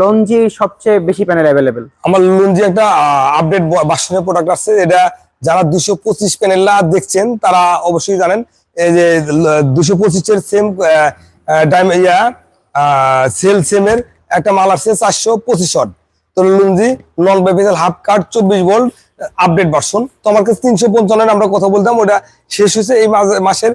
লঞ্জি সবচেয়ে বেশি panel available আমার লুঞ্জি একটা আপডেট বাসনের প্রোডাক্ট আছে। এটা যারা দুশো পঁচিশ প্যানেলটা দেখছেন, তারা অবশ্যই জানেন, এই যে দুশো পঁচিশের সেম ইয়া সেল সেমের একটা মাল আসছে চারশো পঁচিশ শট তো লুঞ্জি নন বেপিক্যাল হাফ কাট চব্বিশ ভোল্ট আপডেট ভার্সন তো আমার কাছে তিনশো পঞ্চান্ন আমরা কথা বলতাম, ওটা শেষ হয়েছে, এই মাসের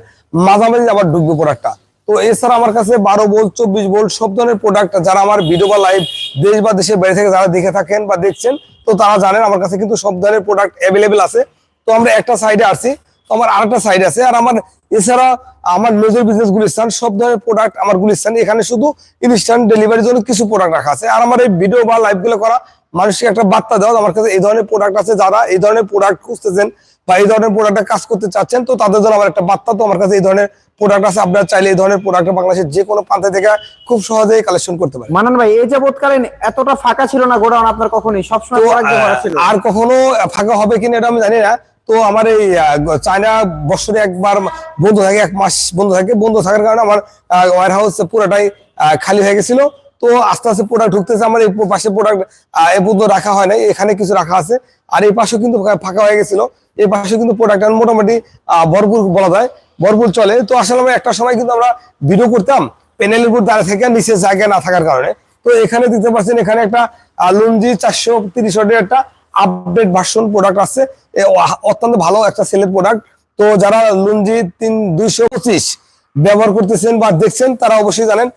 মাঝামাঝি আবার ঢুকবে প্রোডাক্টটা তো এছাড়া আমার কাছে বারো ভোল্ট চব্বিশ ভোল্ট সব ধরনের প্রোডাক্ট যারা আমার ভিডিও বা লাইভ দেশ বা দেশের বাইরে থেকে যারা দেখে থাকেন বা দেখছেন, তো তারা জানেন আমার কাছে কিন্তু সব ধরনের প্রোডাক্ট অ্যাভেলেবেল আছে। তো আমরা একটা সাইডে আসছি। তো আমার আরেকটা সাইড আছে। আর আমার এছাড়া আমার মেজর বিজনেস গুলিস্তান সব ধরনের প্রোডাক্ট আমার গুলিস্তান এখানে শুধু ইনস্ট্যান্ট ডেলিভারির জন্য কিছু প্রোডাক্ট রাখা আছে। আর আমার এই ভিডিও বা লাইভগুলো করা, মানুষকে একটা বার্তা দেওয়া, আমার কাছে এই ধরনের প্রোডাক্ট আছে। যারা এই ধরনের প্রোডাক্ট খুঁজতেছেন বা এই ধরনের প্রোডাক্টে কাজ করতে চাচ্ছেন তো তাদের জন্য আমার একটা বার্তা তো আমার কাছে এই ধরনের প্রোডাক্ট আছে। আপনারা চাইলে এই ধরনের প্রোডাক্ট বাংলাদেশের যে কোনো প্রান্ত থেকে খুব সহজেই কালেকশন করতে পারেন। মানান ভাই এই যাবৎকালীন এতটা ফাঁকা ছিল না গোডাউন আপনার কখনই? সবসময় আর কখনো ফাঁকা হবে কিনা এটা আমি জানি না। তো আমার এই চায়না বছরে একবার বন্ধ থাকে এক মাস বন্ধ থাকে। বন্ধ থাকার কারণে আমার ওয়ার হাউস পুরোটাই খালি হয়ে গেছিল। তো আস্তে আস্তে প্রোডাক্ট ঢুকতেছে আমার এই পাশে প্রোডাক্ট এ পর্যন্ত রাখা হয় নাই। এখানে কিছু রাখা আছে। আর এই পাশেও কিন্তু ফাঁকা হয়ে গেছিল। এই পাশে কিন্তু প্রোডাক্ট মোটামুটি ভরপুর বলা যায়, ভরপুর চলে। তো আসলে আমরা একটা সময় কিন্তু আমরা ভিডিও করতাম প্যানেলের উপর দাঁড়িয়ে থেকে নিচে জায়গা না থাকার কারণে। তো এখানে দেখতে পাচ্ছেন, এখানে একটা লুঞ্জি চারশো তিরিশ একটা আপডেট ভার্সন প্রোডাক্ট আছে। অত্যন্ত ভালো একটা সেলের প্রোডাক্ট তো যারা লুঞ্জি তিন, দুইশো পঁচিশ ব্যবহার করতেছেন বা দেখছেন, তারা অবশ্যই জানেন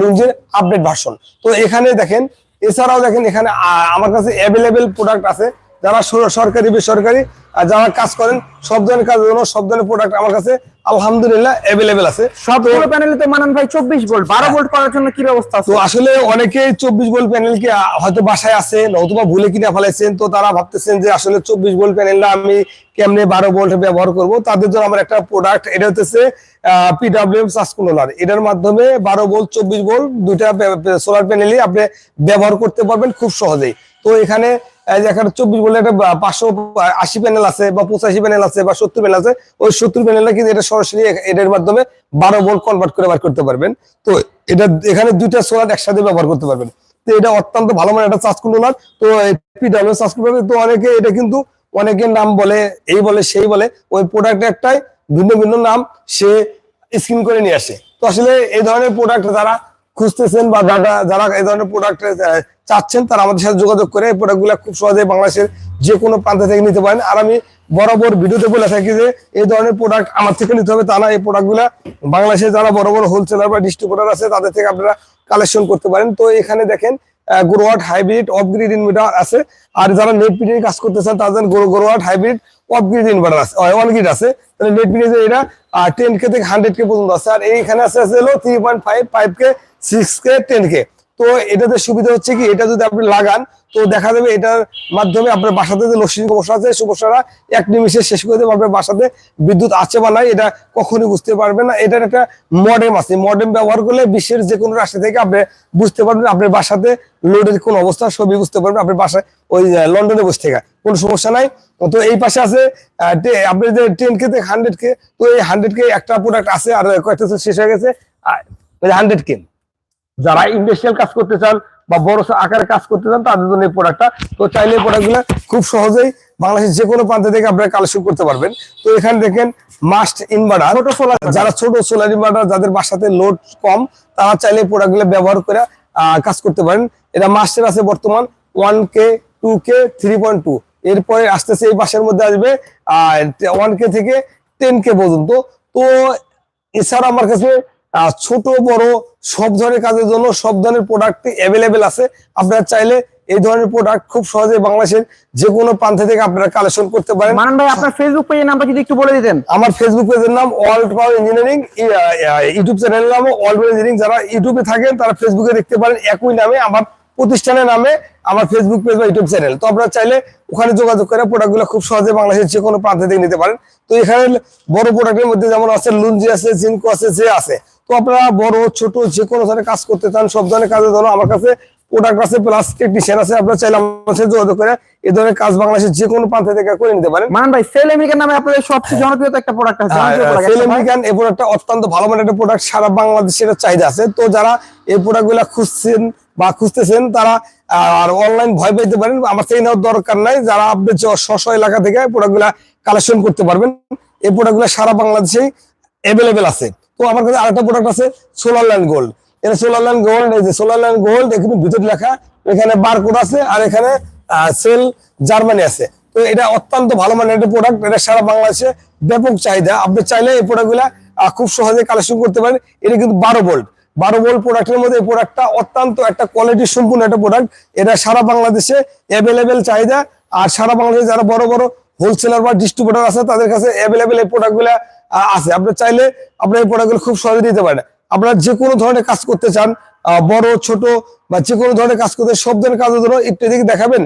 লুঞ্জির আপডেট ভার্সন তো এখানে দেখেন, এছাড়াও দেখেন, এখানে আমার কাছে অ্যাভেলেবেল প্রোডাক্ট আছে। যারা সরকারি বেসরকারি আর যারা কাজ করেন সব ধরনের কাজের জন্য সব ধরনের প্রোডাক্ট আমার কাছে আলহামদুলিল্লাহ অ্যাভেলেবেল আছে। সবগুলো প্যানেলে তো মানান ভাই চব্বিশ ভোল্ট বারো ভোল্ট করার জন্য কি ব্যবস্থা আছে? তো আসলে অনেকে চব্বিশ ভোল্ট প্যানেল কি হয়তো বাসায় আছে নতুবা ভুলে কিনে ফেলাইছেন তো তারা ভাবতেছেন যে আসলে চব্বিশ ভোল্ট প্যানেলটা আমি কেমনে বারো ভোল্ট ব্যবহার করব? তাদের জন্য আমার একটা প্রোডাক্ট এটা হচ্ছে পিডাব্লিউএম সাস কন্ট্রোলার এটার মাধ্যমে বারো ভোল্ট চব্বিশ ভোল্ট দুইটা সোলার প্যানেলই আপনি ব্যবহার করতে পারবেন খুব সহজেই। তো এখানে এখানে চব্বিশ ভোল্ট একটা পাঁচশো আশি প্যানেল আছে বা পঁচাশি প্যানেল আছে বা সত্তর প্যানেল আছে, ওই সত্তর প্যানেলটা কিন্তু এটা সরাসরি এটার মাধ্যমে বারো ভোল্ট কনভার্ট করে বার করতে পারবেন। তো এটা, এখানে দুইটা সোলার একসাথে ব্যবহার করতে পারবেন। তো এটা অত্যন্ত ভালো মানে একটা চার্জ কন্ট্রোলার তো পিডাব্লিউ চার্জ কন্ট্রোলার তো অনেকে এটা কিন্তু অনেকের নাম বলে, এই বলে, সেই বলে, ওই প্রোডাক্ট একটাই ভিন্ন ভিন্ন নাম সে স্ক্রিন করে নিয়ে আসে। তো আসলে এই ধরনের প্রোডাক্ট যারা খুঁজতেছেন বা যারা যারা এই ধরনের প্রোডাক্ট চাচ্ছেন তারা আমাদের সাথে যোগাযোগ করে এই প্রোডাক্টগুলো খুব সহজে বাংলাদেশের যে কোনো প্রান্ত থেকে নিতে পারেন। আর আমি বরাবর ভিডিওতে বলে থাকি যে এই ধরনের প্রোডাক্ট আমার থেকে নিতে হবে। তা না এই প্রোডাক্টগুলো বাংলাদেশে যারা বড় বড় হোলসেলার বা ডিস্ট্রিবিউটার আছে, তাদের থেকে আপনারা কালেকশন করতে পারেন। তো এখানে দেখেন Growatt hybrid off grid inverter আছে। আর যারা নেট পিডিং কাজ করতে চান তাদের Growatt hybrid off grid inverter আছে অন গ্রিড আছে। তাহলে নেট পিডিং এটা টেন কে থেকে হান্ড্রেড কে পর্যন্ত আছে। আর এইখানে আছে হলো three point five five K six K ten K তো এটাতে সুবিধা হচ্ছে কি, এটা যদি আপনি লাগান, তো দেখা যাবে এটার মাধ্যমে আপনার বাসাতে যে লসির সমস্যা আছে সমস্যাটা এক নিমিষে শেষ করে দেবে, আপনার বাসাতে বিদ্যুৎ আছে বা নাই, এটা কখনোই বুঝতে পারবে না। এটার একটা মডেম আছে মডেম ব্যবহার করলে বিশ্বের যে কোনো রাষ্ট্র থেকে আপনি বুঝতে পারবেন আপনার বাসাতে লোডের কোন অবস্থা, সবই বুঝতে পারবেন আপনার বাসায় ওই লন্ডনে বসে থেকে। কোনো সমস্যা নাই। তো এই পাশে আছে আপনার যে টেন কে হান্ড্রেড কে তো এই হান্ড্রেড কে একটা প্রোডাক্ট আছে, আর কয়েকটা শেষ হয়ে গেছে হান্ড্রেড কে যারা ইন্ডাস্ট্রিয়াল কাজ করতে চান বা বড় আকারে কাজ করতে চান তাদের জন্য এই প্রোডাক্টটা তো চাইলে এই প্রোডাক্টগুলো খুব সহজেই বাংলাদেশের যে কোনো প্রান্ত থেকে আপনারা কালেকশন করতে পারবেন। তো এখানে দেখেন মাস্ট ইনভার্টার ছোট সোলার যারা ছোট সোলার ইনভার্টার যাদের বাসাতে লোড কম তারা চাইলে এই প্রোডাক্টগুলো ব্যবহার করে আহ, কাজ করতে পারেন। এটা মাস্টের আছে বর্তমান one K two K three point two এরপরে আস্তে আস্তে এই বাসের মধ্যে আসবে ওয়ান কে থেকে টেন কে পর্যন্ত। তো এছাড়া আমার কাছে ছোট বড় সব ধরনের কাজের জন্য সব ধরনের প্রোডাক্ট অ্যাভেলেবেল আছে। আপনারা চাইলে এই ধরনের প্রোডাক্ট খুব সহজে বাংলাদেশের যে কোনো প্রান্ত থেকে আপনারা কালেকশন করতে পারেন। মানান ভাই আপনার ফেসবুক পেজের নামটা যদি একটু বলে দিতেন। আমার ফেসবুক পেজের নাম ওয়ার্ল্ড পাওয়ার ইঞ্জিনিয়ারিং ইউটিউব চ্যানেলের নাম ওয়ার্ল্ড পাওয়ার ইঞ্জিনিয়ারিং যারা ইউটিউবে থাকেন তারা ফেসবুকে দেখতে পারেন একই নামে আমার প্রতিষ্ঠানের নামে আমার ফেসবুক পেজ বা ইউটিউব চ্যানেল তো আপনারা চাইলে ওখানে যোগাযোগ করে প্রোডাক্টগুলো খুব সহজে বাংলাদেশের যে কোনো প্রান্ত থেকে নিতে পারেন। তো এখানে বড় প্রোডাক্টের মধ্যে যেমন আছে লুঞ্জি আছে জিনকো আছে যে আছে। তো আপনারা বড় ছোট যে কোনো ধরনের কাজ করতে চান সব ধরনের কাজের ধরো আমার কাছে প্রোডাক্ট আছে প্লাস টেকনিশিয়ান আছে আপনারা চাইলে আমার সাথে যোগাযোগ করে এই ধরনের কাজ বাংলাদেশের যে কোনো প্রান্ত থেকে করে নিতে পারেন। মানান ভাই সেল আমেরিকার নামে আপনাদের সবচেয়ে জনপ্রিয় একটা প্রোডাক্ট আছে আছে, ভাই। সেলেমিকান এই প্রোডাক্টটা অত্যন্ত ভালো মানের একটা প্রোডাক্ট সারা বাংলাদেশের চাহিদা আছে। তো যারা এই প্রোডাক্টগুলা খুঁজছেন বা খুঁজতেছেন তারা আর অনলাইন ভয় পেতে পারেন আমার থেকে নেওয়ার দরকার নাই। যারা আপনার স্ব এলাকা থেকে প্রোডাক্টগুলা কালেকশন করতে পারবেন এই প্রোডাক্টগুলো সারা বাংলাদেশেই অ্যাভেলেবেল আছে। তো আমার কাছে আরেকটা প্রোডাক্ট আছে সোলার ল্যান্ড গোল্ড এটা সোলার ল্যান্ড গোল্ড এই যে সোলার ল্যান্ড গোল্ড এখানে ভিতরে লেখা, এখানে বারকোড আছে আর এখানে সেল জার্মানি আছে। তো এটা অত্যন্ত ভালো মানের একটা প্রোডাক্ট এটা সারা বাংলাদেশে ব্যাপক চাহিদা। আপনি চাইলে এই প্রোডাক্টগুলা খুব সহজে কালেকশন করতে পারেন। এটা কিন্তু বারো ভোল্ট বারো ভোল্ট প্রোডাক্টের মধ্যে এই প্রোডাক্টটা অত্যন্ত একটা কোয়ালিটি সম্পূর্ণ একটা প্রোডাক্ট এটা সারা বাংলাদেশে অ্যাভেলেবেল চাহিদা। আর সারা বাংলাদেশে যারা বড় বড় হোলসেলার বা ডিস্ট্রিবিউটর আছে, তাদের কাছে অ্যাভেলেবেল এই প্রোডাক্টগুলো আছে। আপনি চাইলে আপনি এই প্রোডাক্টগুলো খুব সহজে দিতে পারেন। আপনারা যে কোনো ধরনের কাজ করতে চান বড়, ছোট বা যে কোনো ধরনের কাজ করতে, সব ধরনের কাজের জন্য একটু এদিকে দেখাবেন।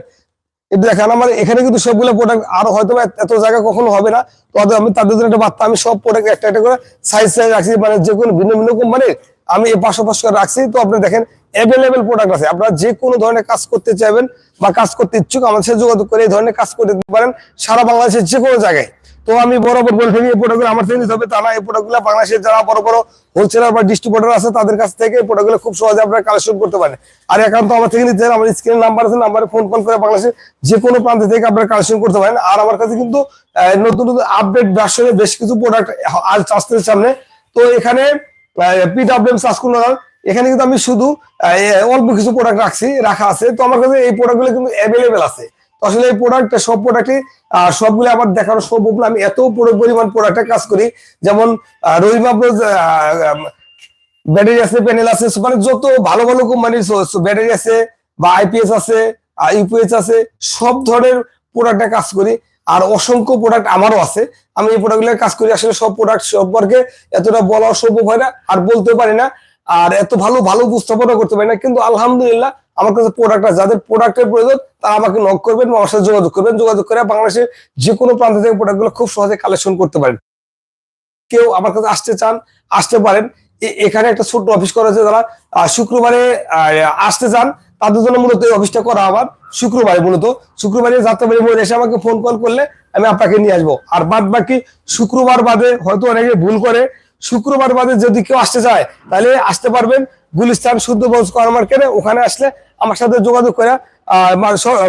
এটা দেখান, আমার এখানে কিন্তু সবগুলো প্রোডাক্ট আরও হয়তো এত জায়গা কখনো হবে না। তো আমি তাদের জন্য একটা বার্তা, আমি সব প্রোডাক্ট একটা একটা করে সাইজ সাইজ রাখছি মানে যে কোনো ভিন্ন ভিন্ন কোম্পানির আমি এই পাশে পাশে করে রাখছি। তো আপনি দেখেন অ্যাভেলেবেল প্রোডাক্ট আছে। আপনারা যে কোনো ধরনের কাজ করতে চাইবেন বা কাজ করতে ইচ্ছুক, আমাদের সাথে যোগাযোগ করে এই ধরনের কাজ করে দিতে পারেন সারা বাংলাদেশের যে কোনো জায়গায়। তো আমি বরাবর বলে থাকি, এই প্রোডাক্টগুলো আমার থেকে নিতে হবে। তা না, এই প্রোডাক্টগুলো বাংলাদেশের যারা বড় বড় হোলসেলার বা ডিস্ট্রিবিউটর আছে, তাদের কাছ থেকে এই প্রোডাক্টগুলো খুব সহজে আপনারা কালেকশন করতে পারেন। আর একান্ত আমার থেকে নিতে আমার স্ক্রিন নাম্বার আছে নাম্বারে ফোন কল করে বাংলাদেশের যে কোনো প্রান্ত থেকে আপনারা কালেকশন করতে পারেন। আর আমার কাছে কিন্তু নতুন নতুন আপডেট ভার্সনের বেশ কিছু প্রোডাক্ট আসতে সামনে। তো এখানে পিডাব্লিউএম সাসকুলার এখানে কিন্তু আমি শুধু অল্প কিছু প্রোডাক্ট রাখছি, রাখা আছে। তো আমার কাছে এই প্রোডাক্টগুলো কিন্তু অ্যাভেলেবেল আছে। আসলে এই প্রোডাক্ট সব প্রোডাক্টই সবগুলো আমি এত পরিমাণ প্রোডাক্টে কাজ করি। যেমন রহিম আফরোজ ব্যাটারি আছে প্যানেল আছে। মানে যত ভালো ভালো কোম্পানির ব্যাটারি আছে, বা আইপিএস আছে ইউপিএস আছে, সব ধরনের প্রোডাক্টে কাজ করি। আর অসংখ্য প্রোডাক্ট আমারও আছে। আমি এই প্রোডাক্টগুলো কাজ করি, আসলে সব প্রোডাক্ট সম্পর্কে এতটা বলা সম্ভব হয় না আর বলতে পারি না। আর এত ভালো ভালো উপস্থাপনা করতে পারি না। কিন্তু আলহামদুলিল্লাহ আমার কাছে প্রোডাক্ট আছে। যাদের প্রোডাক্টের প্রয়োজন, তারা আমাকে নক করবেন বা আমার সাথে যোগাযোগ করবেন। যোগাযোগ করে বাংলাদেশের যে কোনো প্রান্ত থেকে প্রোডাক্টগুলো খুব সহজে কালেকশন করতে পারেন। কেউ আমার কাছে আসতে চান, আসতে পারেন। এখানে একটা ছোট্ট অফিস করা আছে যারা শুক্রবারে আসতে চান, তাদের জন্য মূলত এই অফিসটা করা আবার শুক্রবারে মূলত। শুক্রবারে যাত্রাবাড়ি মোড়ে এসে আমাকে ফোন কল করলে আমি আপনাকে নিয়ে আসব। আর বাদ বাকি শুক্রবার বাদে হয়তো অনেকে ভুল করে, শুক্রবার বাদে যদি কেউ আসতে চায়, তাহলে আসতে পারবেন গুলিস্তান শুদ্ধবংশ কর মার্কেটে। ওখানে আসলে আমার সাথে যোগাযোগ করে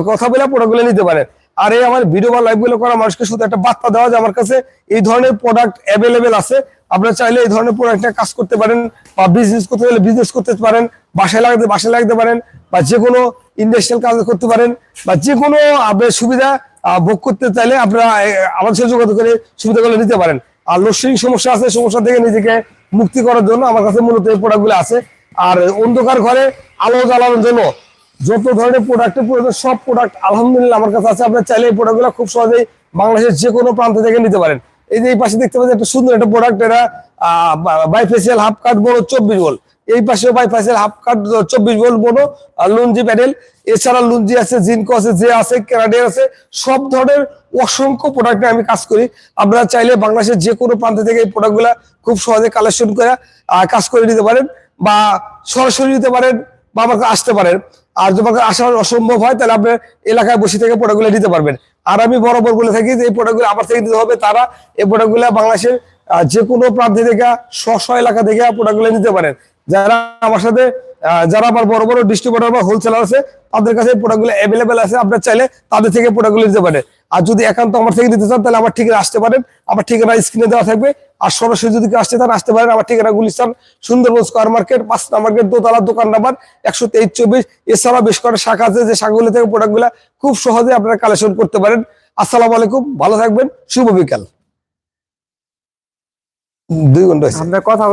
কথা বলে প্রোডাক্টগুলো নিতে পারেন। আর এই আমার ভিডিও বা লাইভগুলো করা মানুষকে শুধু একটা বার্তা দেওয়া যে আমার কাছে এই ধরনের প্রোডাক্ট অ্যাভেলেবেল আছে। আপনারা চাইলে এই ধরনের প্রোডাক্টে কাজ করতে পারেন বা বিজনেস করতে গেলে বিজনেস করতে পারেন, বাসায় লাগাতে বাসায় লাগাতে পারেন বা যে কোনো ইন্ডাস্ট্রিয়াল কাজ করতে পারেন বা যে কোনো সুবিধা ভোগ করতে চাইলে আপনারা আমাদের সাথে যোগাযোগ করে সুবিধাগুলো নিতে পারেন। আর লোডশেডিং সমস্যা আছে, সমস্যা থেকে নিজেকে মুক্তি করার জন্য আমার কাছে মূলত এই প্রোডাক্টগুলো আছে। আর অন্ধকার ঘরে আলো জ্বালানোর জন্য যত ধরনের প্রোডাক্টের প্রয়োজন, সব প্রোডাক্ট আলহামদুলিল্লাহ আমার কাছে আছে। আপনার চাইলে এই প্রোডাক্টগুলো খুব সহজেই বাংলাদেশের যে কোনো প্রান্ত থেকে নিতে পারেন। এই যে এই পাশে দেখতে পাচ্ছেন, একটা সুন্দর একটা প্রোডাক্ট এরা বাইফেসিয়াল হাফ কাট বড় চব্বিশ বল এই পাশে বাইফেসিয়াল হাফ কাট চব্বিশ বল বড় আর লুঞ্জি প্যাডেল এছাড়া লুঞ্জি আছে জিনকো আছে যে আছে ক্যানাডিয়ান আছে। সব ধরনের অসংখ্য প্রোডাক্টে আমি কাজ করি। আপনারা চাইলে বাংলাদেশের যে কোনো প্রান্ত থেকে এই প্রোডাক্টগুলা খুব সহজে কালেকশন করে কাজ করে নিতে পারেন বা সরাসরি নিতে পারেন বা আমার আসতে পারেন। আর যদি আসার অসম্ভব হয়, তাহলে আপনার এলাকায় বসে থেকে প্রোডাক্টগুলো নিতে পারবেন। আর আমি বরাবর বলে থাকি যে, এই প্রোডাক্টগুলো আমার থেকে নিতে হবে, তারা এই প্রোডাক্টগুলো বাংলাদেশের যে কোনো প্রান্ত থেকে স্ব এলাকা থেকে প্রোডাক্টগুলো নিতে পারেন। যারা আমার সাথে যারা আমার বড় বড় ডিস্ট্রিবিউটর বা হোলসেলার আছে, তাদের কাছে প্রোডাক্টগুলো অ্যাভেলেবেল আছে। আপনার চাইলে তাদের থেকে প্রোডাক্টগুলো নিতে পারেন। আর যদি একান্ত আমার থেকে নিতে চান, তাহলে আমার ঠিকানা আসতে পারেন। আমার ঠিকানা স্ক্রিনে দেওয়া থাকবে। আর সরাসরি যদি আসতে চান, আসতে পারেন। আমার ঠিকানা গুলিস্তান, সুন্দরবন স্কোয়ার মার্কেট পাঁচ নাম্বার গেট দোতলা দোকান নাম্বার একশো তেইশ চব্বিশ। এছাড়া বেশ কয়েকটা শাখা আছে, যে শাখাগুলো থেকে প্রোডাক্টগুলো খুব সহজে আপনারা কালেকশন করতে পারেন। আসসালামু আলাইকুম, ভালো থাকবেন। শুভ বিকাল। দুই ঘণ্টা কথা